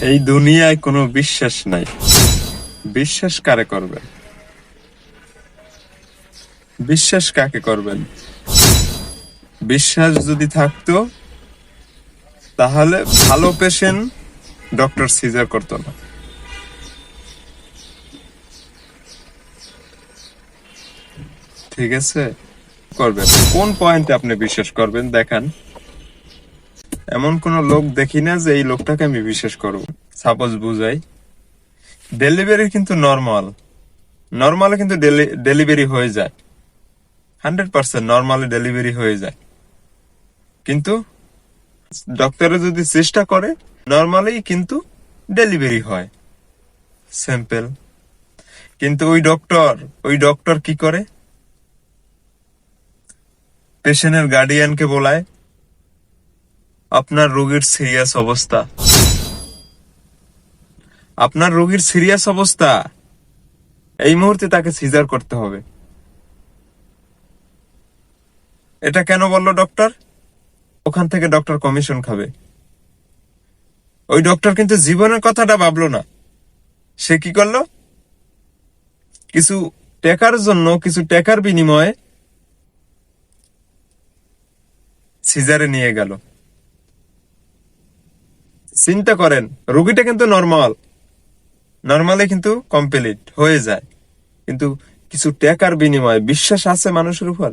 এই দুনিয়ায় কোনো বিশ্বাস নাই। বিশ্বাস কারে করবেন? বিশ্বাস কাকে করবেন? বিশ্বাস যদি থাকতো, তাহলে ভালো পেশেন্ট ডক্টর সিজার করতো না। ঠিক আছে? করবেন। কোন পয়েন্টে আপনি বিশ্বাস করবেন? দেখান। এমন কোন লোক দেখি না যে এই লোকটাকে আমি বিশ্বাস করব। সাপোজ বুঝাই। ডেলিভারি কিন্তু নর্মাল নর্মালে কিন্তু ডেলিভারি হয়ে যায়। হান্ড্রেড পার্সেন্ট নর্মালি ডেলিভারি হয়ে যায়। কিন্তু ডক্টরে যদি চেষ্টা করে নর্মালি কিন্তু ডেলিভারি হয়। সিম্পল কিন্তু ওই ডক্টর ওই ডক্টর কি করে? পেশেন্টের গার্ডিয়ানকে বলায় আপনার রোগীর সিরিয়াস অবস্থা। আপনার রোগীর সিরিয়াস অবস্থা, এই মুহূর্তে তাকে সিজার করতে হবে। এটা কেন বলল ডক্টর ওখান থেকে ডক্টর কমিশন খাবে। ওই ডক্টর কিন্তু জীবনের কথাটা ভাবলো না। সে কি করল? কিছু টাকার জন্য, কিছু টাকার বিনিময়ে সিজারে নিয়ে গেল। চিন্তা করেন, রোগীটা কিন্তু নর্মাল নর্মালি কিন্তু কমপ্লিট হয়ে যায়। কিন্তু কিছু টাকার বিনিময়ে বিশ্বাস আছে মানুষের উপর?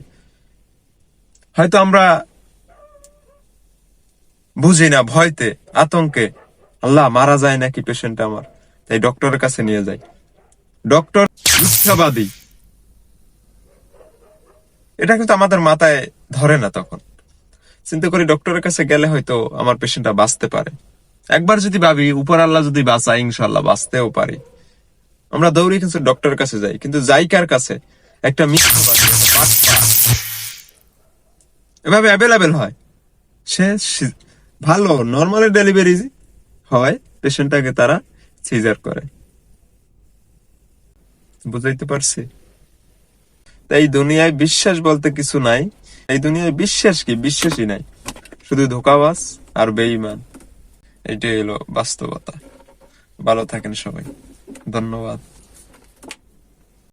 হয়তো আমরা বুঝি না, ভয়তে, আতঙ্কে, আল্লাহ মারা যায় নাকি পেশেন্ট আমার? তাই ডক্টরের কাছে নিয়ে যাই। ডক্টর মিথ্যাবাদী। এটা কিন্তু আমাদের মাথায় ধরে না তখন। চিন্তা করি ডক্টরের কাছে গেলে হয়তো আমার পেশেন্টটা বাঁচতে পারে। একবার যদি ভাবি, উপর আল্লাহ যদি বাঁচায় ইনশাল্লাহ বাঁচতেও পারি। আমরা দৌড়ি কিন্তু ডক্টরের কাছে যাই, কিন্তু যাই কার কাছে? একটা। এভাবে অ্যাভেলেবেল হয়। সে ভালো নর্মালি ডেলিভারি হয় পেশেন্টটাকে তারা সিজার করে। বুঝাইতে পারছি? তাই এই দুনিয়ায় বিশ্বাস বলতে কিছু নাই। এই দুনিয়ায় বিশ্বাস কি? বিশ্বাসই নাই। শুধু ধোকাবাজ আর বেঈমান। এটাই হলো বাস্তবতা। ভালো থাকেন সবাই। ধন্যবাদ।